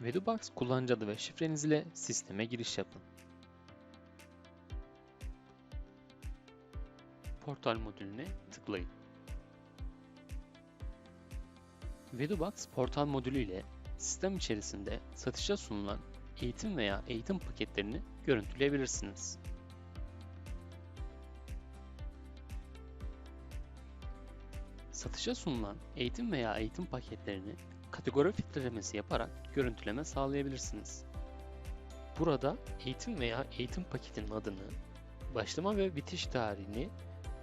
Vedubox kullanıcı adı ve şifreniz ile sisteme giriş yapın. Portal modülüne tıklayın. Vedubox portal modülü ile sistem içerisinde satışa sunulan eğitim veya eğitim paketlerini görüntüleyebilirsiniz. Satışa sunulan eğitim veya eğitim paketlerini kategori filtrelemesi yaparak görüntüleme sağlayabilirsiniz. Burada eğitim veya eğitim paketinin adını, başlama ve bitiş tarihini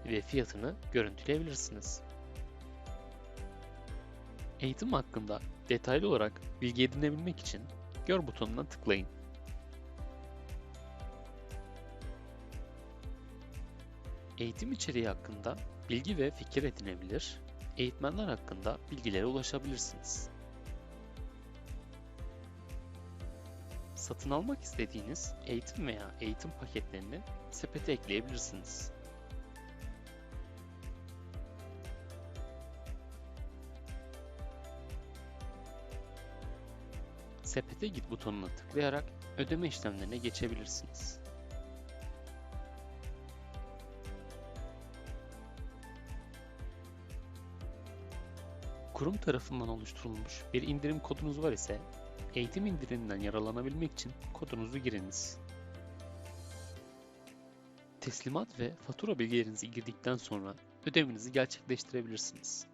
ve fiyatını görüntüleyebilirsiniz. Eğitim hakkında detaylı olarak bilgi edinebilmek için Gör butonuna tıklayın. Eğitim içeriği hakkında bilgi ve fikir edinebilir, eğitmenler hakkında bilgilere ulaşabilirsiniz. Satın almak istediğiniz eğitim veya eğitim paketlerini sepete ekleyebilirsiniz. Sepete git butonuna tıklayarak ödeme işlemlerine geçebilirsiniz. Kurum tarafından oluşturulmuş bir indirim kodunuz var ise eğitim indiriminden yararlanabilmek için kodunuzu giriniz. Teslimat ve fatura bilgilerinizi girdikten sonra ödemenizi gerçekleştirebilirsiniz.